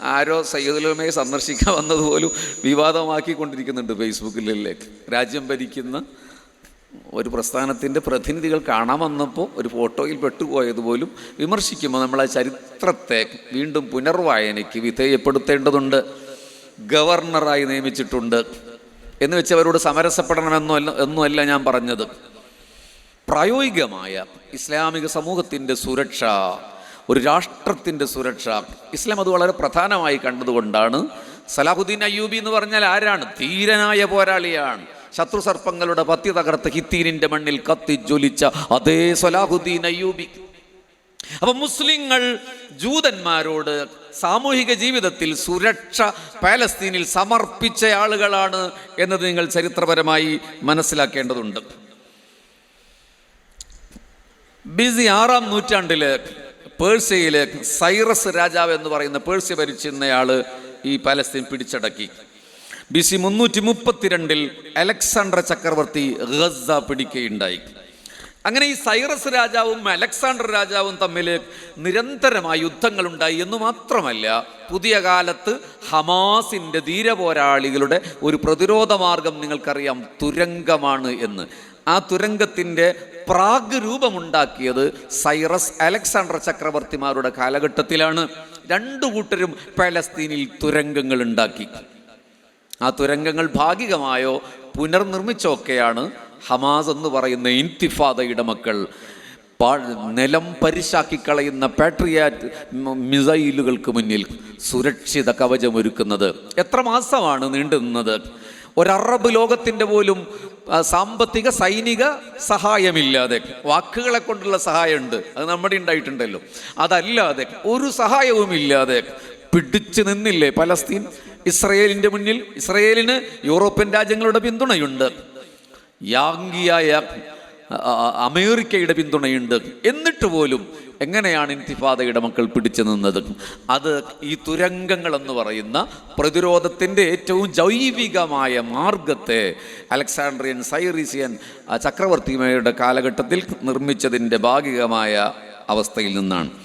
ആരോ സയ്യദുലമയെ സന്ദർശിക്കാൻ വന്നതുപോലും വിവാദമാക്കിക്കൊണ്ടിരിക്കുന്നുണ്ട് ഫേസ്ബുക്കിലല്ലേ രാജ്യം ഭരിക്കുന്ന ഒരു പ്രസ്ഥാനത്തിന്റെ പ്രതിനിധികൾ കാണാൻ വന്നപ്പോൾ ഒരു ഫോട്ടോയിൽ പെട്ടുപോയതുപോലും വിമർശിക്കുമ്പോൾ നമ്മൾ ആ ചരിത്രത്തെ വീണ്ടും പുനർവായനയ്ക്ക് വിധേയപ്പെടുത്തേണ്ടതുണ്ട്. ഗവർണറായി നിയമിച്ചിട്ടുണ്ട്. എന്ന് വെച്ച് അവരോട് സമരസപ്പെടണമെന്നല്ല എന്നുമല്ല ഞാൻ പറഞ്ഞത്. പ്രായോഗികമായ ഇസ്ലാമിക സമൂഹത്തിന്റെ സുരക്ഷ ഒരു രാഷ്ട്രത്തിന്റെ സുരക്ഷ. ഇസ്ലാം അത് വളരെ പ്രധാനമായി കണ്ടതുകൊണ്ടാണ് സലാഹുദ്ദീൻ അയ്യൂബി എന്ന് പറഞ്ഞാൽ ആരാണ്? ധീരനായ പോരാളിയാണ്. ശത്രു സർപ്പങ്ങളുടെ പത്തി തകർത്ത് ഹിത്തീനിന്റെ മണ്ണിൽ കത്തി ജ്വലിച്ച അതേ സലാഹുദ്ദീൻ അയ്യൂബി. അപ്പൊ മുസ്ലിങ്ങൾ ജൂതന്മാരോട് സാമൂഹിക ജീവിതത്തിൽ സുരക്ഷ പാലസ്തീനിൽ സമർപ്പിച്ച ആളുകളാണ് എന്നത് നിങ്ങൾ ചരിത്രപരമായി മനസ്സിലാക്കേണ്ടതുണ്ട്. ബിസി ആറാം നൂറ്റാണ്ടിൽ പേഴ്സ്യയിൽ സൈറസ് രാജാവ് എന്ന് പറയുന്ന പേഴ്സ്യ ഭരിച്ചിരുന്നയാൾ ഈ പലസ്തീൻ പിടിച്ചടക്കി. ബി സി മുന്നൂറ്റി മുപ്പത്തിരണ്ടിൽ അലക്സാണ്ടർ ചക്രവർത്തി ഗസ പിടിക്കുകയുണ്ടായി. അങ്ങനെ ഈ സൈറസ് രാജാവും അലക്സാണ്ടർ രാജാവും തമ്മിൽ നിരന്തരമായ യുദ്ധങ്ങളുണ്ടായി എന്ന് മാത്രമല്ല പുതിയ കാലത്ത് ഹമാസിന്റെ ധീരപോരാളികളുടെ ഒരു പ്രതിരോധ മാർഗം നിങ്ങൾക്കറിയാം തുരങ്കമാണ് എന്ന്. ആ തുരങ്കത്തിന്റെ പ്രാഗ് രൂപമുണ്ടാക്കിയത് സൈറസ് അലക്സാണ്ടർ ചക്രവർത്തിമാരുടെ കാലഘട്ടത്തിലാണ്. രണ്ടു കൂട്ടരും പലസ്തീനിൽ തുരങ്കങ്ങൾ ഉണ്ടാക്കി. ആ തുരങ്കങ്ങൾ ഭാഗികമായോ പുനർനിർമ്മിച്ചൊക്കെയാണ് ഹമാസ് എന്ന് പറയുന്ന ഇൻതിഫാദയുടെ മക്കൾ നിലം പരിശാക്കി കളയുന്ന പാട്രിയാറ്റ് മിസൈലുകൾക്ക് മുന്നിൽ സുരക്ഷിത കവചമൊരുക്കുന്നത്. എത്ര മാസമാണ് നീണ്ടു നിന്നത് ഒരറബ് ലോകത്തിന്റെ പോലും സാമ്പത്തിക സൈനിക സഹായമില്ലാതെ വാക്കുകളെ കൊണ്ടുള്ള സഹായമുണ്ട്. അത് നമ്മുടെ ഉണ്ടായിട്ടുണ്ടല്ലോ. അതല്ലാതെ ഒരു സഹായവുമില്ലാതെ പിടിച്ചു നിന്നില്ലേ പലസ്തീൻ? ഇസ്രയേലിന്റെ മുന്നിൽ ഇസ്രയേലിന് യൂറോപ്യൻ രാജ്യങ്ങളുടെ പിന്തുണയുണ്ട്. യാങ്കിയായ അമേരിക്കയുടെ പിന്തുണയുണ്ട്. എന്നിട്ട് പോലും എങ്ങനെയാണ് ഇൻതിഫാദയുടെ മക്കൾ പിടിച്ചു നിന്നത്? അത് ഈ തുരങ്കങ്ങൾ എന്ന് പറയുന്ന പ്രതിരോധത്തിന്റെ ഏറ്റവും ജൈവികമായ മാർഗത്തെ അലക്സാണ്ട്രിയൻ സൈറീസിയൻ ചക്രവർത്തിമയുടെ കാലഘട്ടത്തിൽ നിർമ്മിച്ചതിന്റെ ഭാഗികമായ അവസ്ഥയിൽ നിന്നാണ്.